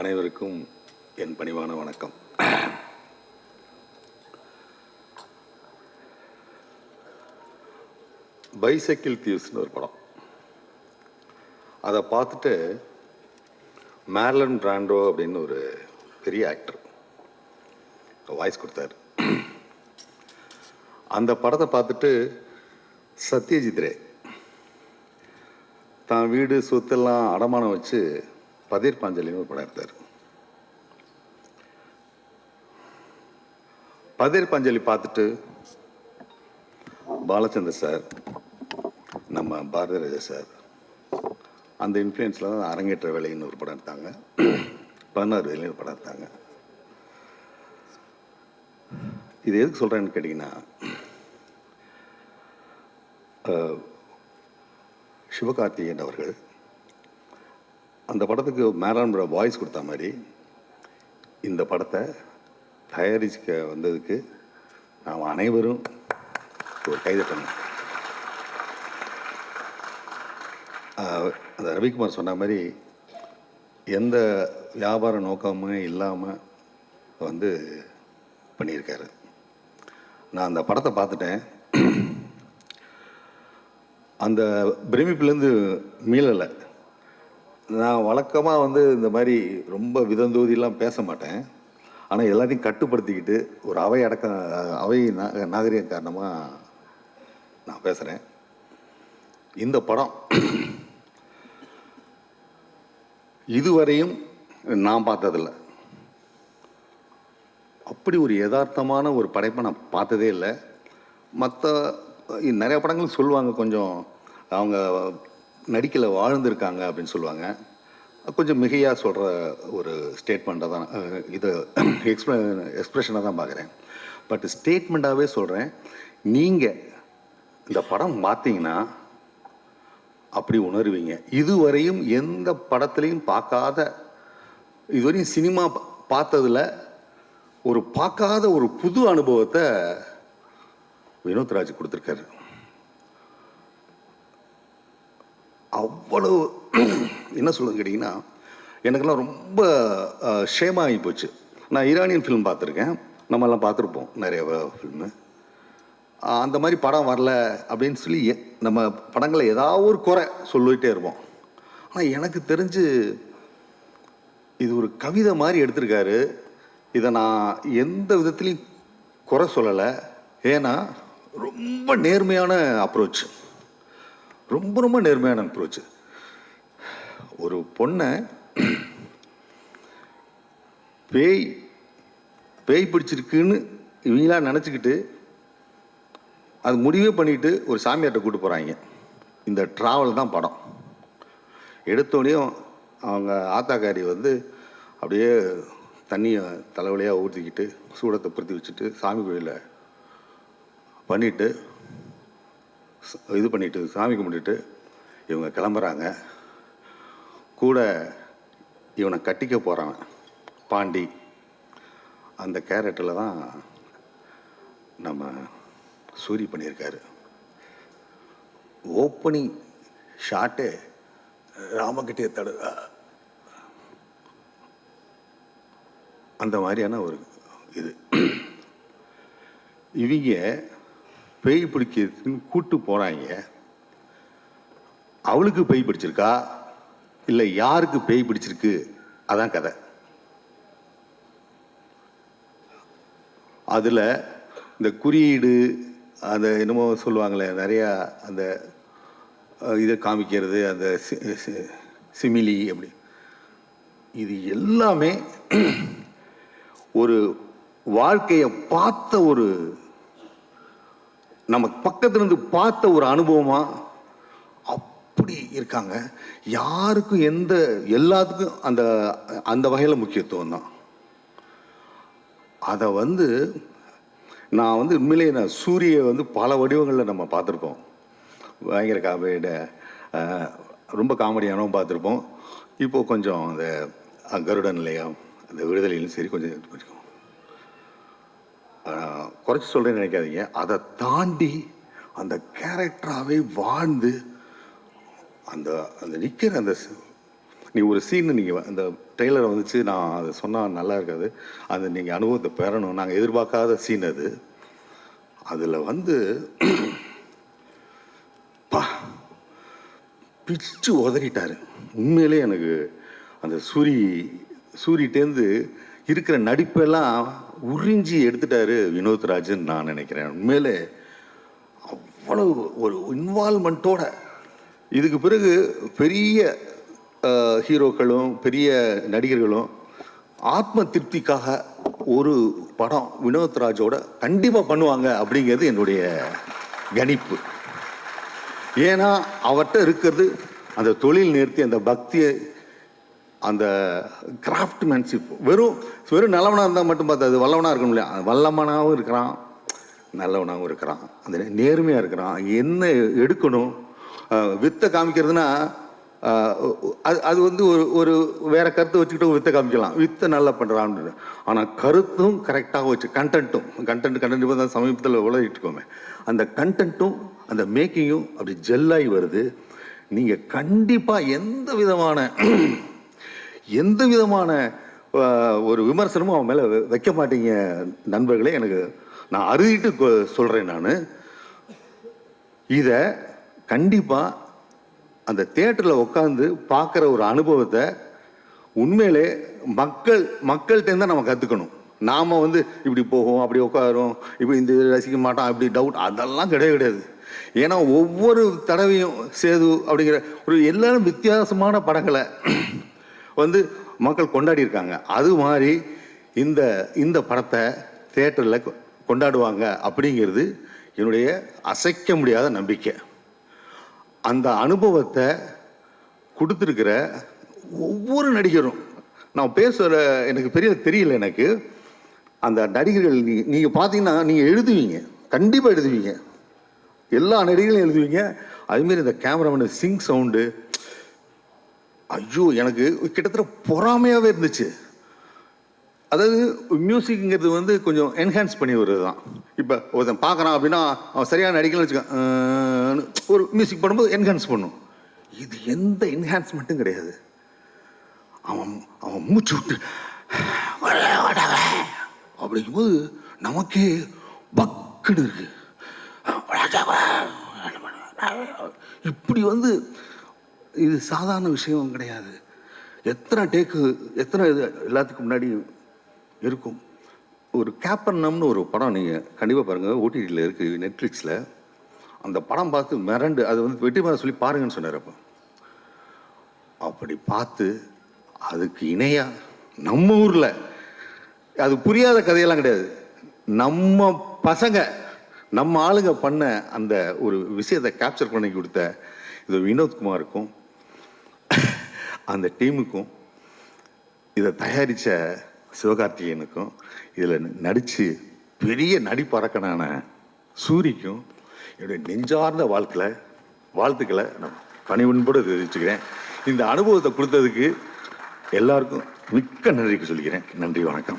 அனைவருக்கும் என் பணிவான வணக்கம். பைசைக்கிள் தியூஸ்னு ஒரு படம். அதை பார்த்துட்டு மேர்லன் பிராண்டோ அப்படின்னு ஒரு பெரிய ஆக்டர் வாய்ஸ் கொடுத்தாரு. அந்த படத்தை பார்த்துட்டு சத்யஜித் ரே தான் வீடு சொத்தெல்லாம் அடமானம் வச்சு பதீர் பாஞ்சலின்னு ஒரு படம் எடுத்தார். பதீர் பாஞ்சலி பார்த்துட்டு பாலச்சந்தர் சார் நம்ம பாரதி ராஜா சார் அந்த இன்ஃப்ளூயன்ஸில் தான் அரங்கேற்ற வேலைன்னு ஒரு படம் எடுத்தாங்க. பதினாறு வேலைன்னு ஒரு படம் எடுத்தாங்க. இது எதுக்கு சொல்கிறேன்னு கேட்டிங்கன்னா சிவகார்த்திகேயன் அவர்கள் அந்த படத்துக்கு மேலான் வாய்ஸ் கொடுத்த மாதிரி இந்த படத்தை தயாரிக்க வந்ததுக்கு நாம் அனைவரும் ஒரு கைது ஆஹ், அந்த ரவிக்குமார் சொன்ன மாதிரி எந்த வியாபார நோக்கமுமே இல்லாமல் வந்து பண்ணியிருக்காரு. நான் அந்த படத்தை பார்த்துட்டேன். அந்த பிரமிப்புலேருந்து மீளலை. நான் வழக்கமாக வந்து இந்த மாதிரி ரொம்ப விதந்தூதிலாம் பேச மாட்டேன். ஆனால் எல்லாத்தையும் கட்டுப்படுத்திக்கிட்டு ஒரு அவை அடக்க அவை நாகரிகம் காரணமாக நான் பேசுகிறேன் இந்த படம் இதுவரையும் நான் பார்த்ததில்ல. அப்படி ஒரு யதார்த்தமான ஒரு படைப்பை நான் பார்த்ததே இல்லை. மற்ற நிறைய படங்கள் சொல்லுவாங்க கொஞ்சம். அவங்க நடிக்கல வாழ்ந்திருக்காங்க அப்படின்னு சொல்லுவாங்க. கொஞ்சம் மிகையாக சொல்கிற ஒரு ஸ்டேட்மெண்ட்டாக தான் இது எக்ஸ்ப்ர எக்ஸ்ப்ரெஷனாக தான் பார்க்குறேன். பட் ஸ்டேட்மெண்ட்டாகவே சொல்கிறேன் நீங்கள் இந்த படம் பார்த்தீங்கன்னா அப்படி உணர்வீங்க. இதுவரையும் எந்த படத்துலையும் பார்க்காத இதுவரையும் சினிமா பா- பார்த்ததுல ஒரு பார்க்காத ஒரு புது அனுபவத்தை வினோத்ராஜ் கொடுத்துருக்காரு. அவ்வளவு என்ன சொல்லுங்க கேட்டிங்கன்னா எனக்கெல்லாம் ரொம்ப ஷேமாகி போச்சு. நான் ஈரானியன் ஃபிலிம் பார்த்துருக்கேன். நம்மெல்லாம் பார்த்துருப்போம். நிறைய ஃபில்மு அந்த மாதிரி படம் வரல அப்படின்னு சொல்லி நம்ம படங்களை ஏதாவது ஒரு குறை சொல்லிகிட்டே இருப்போம். ஆனால் எனக்கு தெரிஞ்சு இது ஒரு கவிதை மாதிரி எடுத்திருக்காரு. இதை நான் எந்த விதத்துலையும் குறை சொல்லலை. ஏன்னா ரொம்ப நேர்மையான அப்ரோச் ரொம்ப ரொம்ப நேர்மையான அப்ரோச் ஒரு பொண்ணை பேய் பேய் பிடிச்சிருக்குன்னு இவங்களாம் நினச்சிக்கிட்டு அது முடிவே பண்ணிட்டு ஒரு சாமியார்ட்ட கூட்டு போகிறாங்க இந்த ட்ராவல் தான் படம். எடுத்தோடனையும் அவங்க ஆத்தாக்காரி வந்து அப்படியே தண்ணியை தலைவலியாக ஊற்றிக்கிட்டு சூடத்தை பொருத்தி வச்சுட்டு சாமி கோயிலில் பண்ணிட்டு இது பண்ணிட்டு சாமி கும்பிட்டுட்டு இவங்க கிளம்புறாங்க. கூட இவனை கட்டிக்க போகிறான் பாண்டி. அந்த கேரட்டில் தான் நம்ம சூரி பண்ணியிருக்காரு. ஓப்பனிங் ஷாட்டே ராமகிட்டே தடு அந்த மாதிரியான ஒரு இது. இவங்க பேய் பிடிக்கிறதுன்னு கூட்டு போகிறாங்க அவளுக்கு பேய் பிடிச்சிருக்கா? இல்லை யாருக்கு பேய் பிடிச்சிருக்கு? அதான் கதை. அதில் இந்த குறியீடு அந்த என்னமோ சொல்லுவாங்களே நிறையா அந்த இதை காமிக்கிறது அந்த சி- சிமிலி அப்படி. இது எல்லாமே ஒரு வாழ்க்கையை பார்த்த ஒரு நம்ம பக்கத்துல இருந்து பார்த்த ஒரு அனுபவமாக அப்படி இருக்காங்க. யாருக்கும் எந்த எல்லாத்துக்கும் அந்த அந்த வகையில் முக்கியத்துவம் தான். அதை வந்து நான் வந்து உண்மையிலேயே நான் சூரிய வந்து பல வடிவங்களில் நம்ம பார்த்துருப்போம். பயங்கர காமெடியோட ரொம்ப காமெடியானவும் பார்த்துருப்போம். இப்போ கொஞ்சம் அந்த கருடன் இல்லையா நிலையம் அந்த விடுதலையிலும் சரி கொஞ்சம் குறைச்சி சொல்கிறேன்னு நினைக்காதீங்க. அதை தாண்டி அந்த கேரக்டராகவே வாழ்ந்து அந்த அந்த நிற்கிற அந்த நீ ஒரு சீன் நீங்கள் அந்த ட்ரெய்லரை வந்துச்சு நான் அதை சொன்னால் நல்லா இருக்காது. அந்த நீங்கள் அனுபவத்தை பெறணும். நாங்கள் எதிர்பார்க்காத சீன் அது. அதில் வந்து பா பிச்சு உதறிட்டார். உண்மையிலே எனக்கு அந்த சூரி சூரிட்டேருந்து இருக்கிற நடிப்பெல்லாம் உறிஞ்சி எடுத்துட்டாரு வினோத்ராஜன் நான் நினைக்கிறேன். உண்மையிலே அவ்வளவு ஒரு இன்வால்மெண்ட்டோட இதுக்கு பிறகு பெரிய ஹீரோக்களும் பெரிய நடிகர்களும் ஆத்ம திருப்திக்காக ஒரு படம் வினோத்ராஜோட கண்டிப்பாக பண்ணுவாங்க அப்படிங்கிறது என்னுடைய கணிப்பு. ஏன்னா அவர்கிட்ட இருக்கிறது அந்த தொழில் நிறுத்தி அந்த பக்தியை அந்த கிராஃப்ட்மேன்ஷிப் வெறும் வெறும் நல்லவனாக இருந்தால் மட்டும் பார்த்தாது வல்லவனாக இருக்கணும் இல்லையா? வல்லமனாகவும் இருக்கிறான் நல்லவனாகவும் இருக்கிறான். அந்த நேர்மையாக இருக்கிறான். என்ன எடுக்கணும்? வித்தை காமிக்கிறதுனா அது அது வந்து ஒரு ஒரு வேற கருத்தை வச்சுக்கிட்டு வித்தை காமிக்கலாம். வித்தை நல்லா பண்ணுறான்னு ஆனால் கருத்தும் கரெக்டாக வச்சு கண்டென்ட்டும் கண்டென்ட் கண்டென்ட் இப்போ தான் சமீபத்தில் உலகிட்டு அந்த கண்டென்ட்டும் அந்த மேக்கிங்கும் அப்படி ஜெல்லாகி வருது. நீங்கள் கண்டிப்பாக எந்த விதமான எந்த விதமான ஒரு விமர்சனமும் அவன் மேலே வைக்க மாட்டீங்க நண்பர்களே. எனக்கு நான் அறுதிட்டு சொல்கிறேன் நான். இதை கண்டிப்பாக அந்த தேட்டரில் உட்காந்து பார்க்குற ஒரு அனுபவத்தை உண்மையிலே மக்கள் மக்கள்கிட்ட தான் நம்ம கற்றுக்கணும் நாம் வந்து இப்படி போகும் அப்படி உட்காரும் இப்படி இந்த இது ரசிக்க மாட்டோம் அப்படி டவுட் அதெல்லாம் கிடையவே கிடையாது. ஏன்னா ஒவ்வொரு தடவையும் சேது அப்படிங்கிற ஒரு எல்லாரும் வித்தியாசமான படங்களை வந்து மக்கள் கொண்டாடி இருக்காங்க. அது மாதிரி இந்த இந்த படத்தை தேட்டரில் கொண்டாடுவாங்க அப்படிங்கிறது என்னுடைய அசைக்க முடியாத நம்பிக்கை. அந்த அனுபவத்தை கொடுத்துருக்கிற ஒவ்வொரு நடிகரும் நான் பேசுகிற எனக்கு பெரிய தெரியல எனக்கு. அந்த நடிகர்கள் நீ நீங்கள் பார்த்தீங்கன்னா நீங்கள் எழுதுவீங்க. கண்டிப்பாக எழுதுவீங்க. எல்லா நடிகர்களும் எழுதுவீங்க. அதுமாரி இந்த கேமராமேன் சிங் சவுண்டு ஐயோ எனக்கு கிட்டத்தட்ட பொறாமையாகவே இருந்துச்சு. அதாவது மியூசிக்ங்கிறது வந்து கொஞ்சம் என்ஹான்ஸ் பண்ணி வருது தான் இப்போ ஒருத்தன் பார்க்குறான் அப்படின்னா அவன் சரியான நடிக்கலன்னு வச்சுக்கான் ஒரு மியூசிக் பண்ணும்போது என்ஹான்ஸ் பண்ணும். இது எந்த என்ஹான்ஸ்மெண்ட்டும் கிடையாது. அவன் அவன் மூச்சு விட்டு அப்படிங்கும்போது நமக்கே பக்குன்னு இருக்கு. இப்படி வந்து இது சாதாரண விஷயம் கிடையாது. எத்தனை டேக்கு எத்தனை இது எல்லாத்துக்கும் முன்னாடி இருக்கும்? ஒரு கேப்பர்னம்னு ஒரு படம் நீங்கள் கண்டிப்பாக பாருங்கள் ஓடிடியில் இருக்குது நெட்ஃப்ளிக்ஸில் அந்த படம் பார்த்து மிரண்டு அது வந்து வெற்றிமாறன் சொல்லி பாருங்கன்னு சொன்னார் அப்போ. அப்படி பார்த்து அதுக்கு இணையாக நம்ம ஊரில் அது புரியாத கதையெல்லாம் கிடையாது. நம்ம பசங்க நம்ம ஆளுங்க பண்ண அந்த ஒரு விஷயத்தை கேப்சர் பண்ணி கொடுத்த இது வினோத்குமாருக்கும் அந்த டீமுக்கும் இதை தயாரித்த சிவகார்த்திகேயனுக்கும் இதில் நடித்து பெரிய நடிப்பறக்கனான சூரிக்கும் என்னுடைய நெஞ்சார்ந்த வாழ்க்கையில் வாழ்த்துக்களை நான் பணிவன்போடு தெரிவிச்சுக்கிறேன். இந்த அனுபவத்தை கொடுத்ததுக்கு எல்லாருக்கும் மிக்க நன்றிக்கு சொல்லிக்கிறேன். நன்றி வணக்கம்.